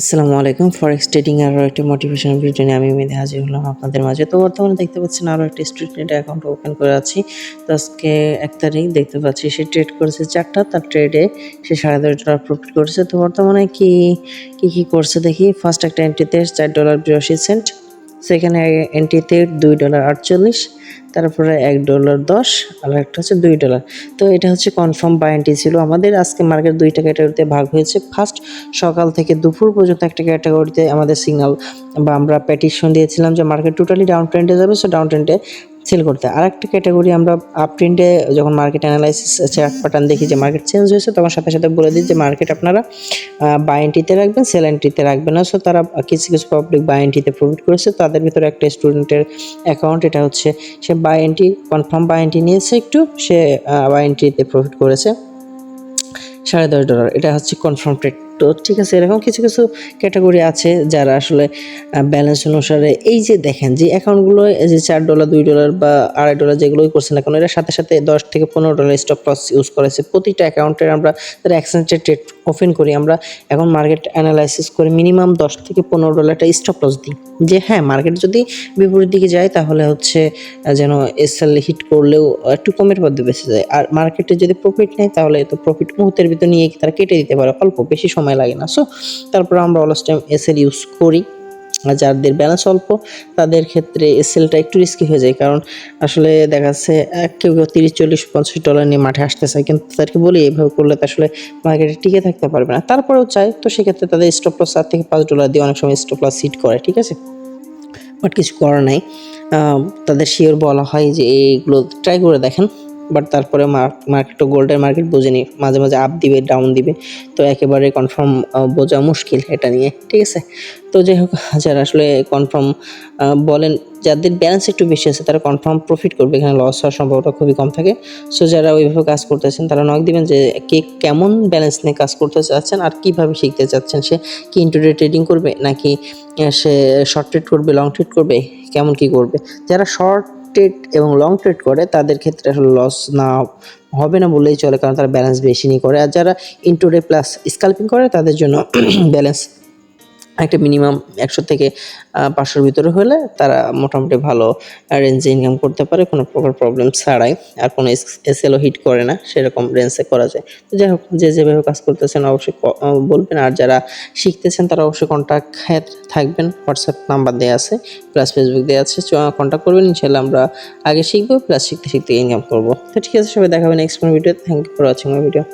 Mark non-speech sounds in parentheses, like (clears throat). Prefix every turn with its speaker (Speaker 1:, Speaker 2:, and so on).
Speaker 1: আসসালামু আলাইকুম। Forex trading আরও একটি মোটিভেশন ভিডিও নিয়ে আমি মেধে হাজির হলাম আপনাদের মাঝে। তো বর্তমানে দেখতে পাচ্ছেন আরও একটি স্ট্রিট স্টুডেন্ট অ্যাকাউন্ট ওপেন করে আছি। তো আজকে এক তারিখ দেখতে পাচ্ছি, সে ট্রেড করেছে চারটা, তার ট্রেডে সে সাড়ে দশ ডলার প্রফিট করেছে। তো বর্তমানে কি কি কি করছে দেখি। ফার্স্ট একটা এন্ট্রিতে চার ডলার বিরাশি সেন্ট সেখানে এন্ট্রিতে দুই ডলার আটচল্লিশ, তারপরে এক ডলার দশ, আর একটা হচ্ছে দুই ডলার তো এটা হচ্ছে কনফার্ম বায়ান্টি ছিল আমাদের। আজকে মার্কেট দুইটা ক্যাটাগরিতে ভাগ হয়েছে। ফার্স্ট সকাল থেকে দুপুর পর্যন্ত একটা ক্যাটাগরিতে আমাদের সিগনাল বা আমরা প্যাটিশন দিয়েছিলাম যে মার্কেট টোটালি ডাউন ট্রেন্ডে যাবে। সো ডাউন ট্রেন্ডে সেল করতে আর একটা ক্যাটাগরি আমরা আপ ট্রেন্ডে যখন মার্কেট অ্যানালাইসিস চার্ট প্যাটার্ন দেখি যে মার্কেট চেঞ্জ হয়েছে তখন সাথে সাথে বলে দিই যে মার্কেট আপনারা বাই এন্ট্রিতে রাখবেন সেল এন্ট্রিতে রাখবেন না। সো তারা কিছু কিছু পাবলিক বাই এন্ট্রিতে প্রফিট করেছে। তাদের ভিতরে একটা স্টুডেন্টের অ্যাকাউন্ট এটা হচ্ছে সে by entry confirm by entry নিয়েছে একটু, সে বাই এন্ট্রিতে প্রফিট করেছে। সাড়ে দশ ডলার এটা হচ্ছে কনফার্ম ট্রেড তো ঠিক আছে, এরকম কিছু কিছু ক্যাটাগরি আছে যারা আসলে ব্যালেন্স অনুসারে এই যে দেখেন যে অ্যাকাউন্টগুলো যে চার ডলার দুই ডলার বা আড়াই ডলার যেগুলোই করছে না কেন, এরা সাথে সাথে দশ থেকে পনেরো ডলার স্টপ লস ইউজ করেছে। প্রতিটা অ্যাকাউন্টের আমরা যারা এক্সচেঞ্জে ট্রেড ওপেন করি, আমরা এখন মার্কেট অ্যানালাইসিস করে মিনিমাম দশ থেকে পনেরো ডলারটা স্টপ লস দিই। যে হ্যাঁ মার্কেট যদি বিপরীত দিকে যায়, তাহলে হচ্ছে যেন এসএল হিট করলেও একটু কমের মধ্যে বেঁচে যায়। আর মার্কেটে যদি প্রফিট নেয়, তাহলে তো প্রফিট মুহূর্তের ভিতর নিয়ে তারা কেটে দিতে পারে, অল্প বেশি সময় লাগে না। সো তারপর আমরা অলস টাইম এসএল ইউজ করি। যাদের ব্যালেন্স অল্প, তাদের ক্ষেত্রে এসএলটা একটু রিস্কি হয়ে যায়। কারণ আসলে দেখা যাচ্ছে কেউ কেউ তিরিশ, চল্লিশ, পঞ্চাশ ডলার নিয়ে মাঠে আসতে চায়, কিন্তু তাদেরকে বলি এইভাবে করলে তো আসলে মার্কেটে টিকে থাকতে পারবে না। তারপরেও চায়, তো সেক্ষেত্রে তাদের স্টপ লস চার থেকে পাঁচ ডলার দিয়ে অনেক সময় স্টপ লস সিট করে, ঠিক আছে? বাট কিছু করার নাই। তাদের শিওর বলা হয় যে এইগুলো ট্রাই করে দেখেন। বাট তারপরে মার্কেট গোল্ডের মার্কেট বোঝেনি। মাঝে মাঝে আপ দিবে ডাউন দিবে। তো একেবারে কনফার্ম বোঝা মুশকিল এটা নিয়ে, ঠিক আছে? তো যাই হোক যারা আসলে কনফার্ম বলেন, যাদের ব্যালেন্স একটু বেশি আছে, তারা কনফার্ম প্রফিট করবে। এখানে লস হওয়ার সম্ভাবনা খুবই কম থাকে। সো যারা ওইভাবে কাজ করতেছেন তারা নক দিবেন যে, কে কেমন ব্যালেন্স নিয়ে কাজ করতে চাচ্ছেন আর কীভাবে শিখতে চাচ্ছেন? সে কি ইন্টারডে ট্রেডিং করবে, নাকি সে শর্ট ট্রেড করবে লং ট্রেড করবে, কেমন কি করবে? যারা শর্ট ট্রেড এবং লং ট্রেড করে, তাদের ক্ষেত্রে আসলে লস না হবে না বললেই চলে, কারণ তারা ব্যালেন্স বেশি নিয়ে করে। আর যারা ইন্টোডে প্লাস স্কাল্পিং করে, তাদের জন্য (clears throat) ব্যালেন্স একটা মিনিমাম একশো থেকে পাঁচশোর ভিতরে হলে তারা মোটামুটি ভালো রেঞ্জে ইনকাম করতে পারে, কোনো প্রকার প্রবলেম ছাড়াই। আর কোনো এসএলও হিট করে না, সেরকম রেঞ্জে করা যায়। তো যাই হোক, যে যেভাবে কাজ করতেছেন অবশ্যই বলবেন। আর যারা শিখতেছেন, তারা অবশ্যই কন্ট্যাক্ট থাকবেন। হোয়াটসঅ্যাপ নাম্বার দেওয়া আছে প্লাস ফেসবুক দেওয়া আছে কন্ট্যাক্ট করবেন। ইনশাল্লাহ আমরা আগে শিখব প্লাস শিখতে শিখতে ইনকাম করব। তো ঠিক আছে, সবাই দেখাবেন নেক্সট কোনো video thank you for watching my video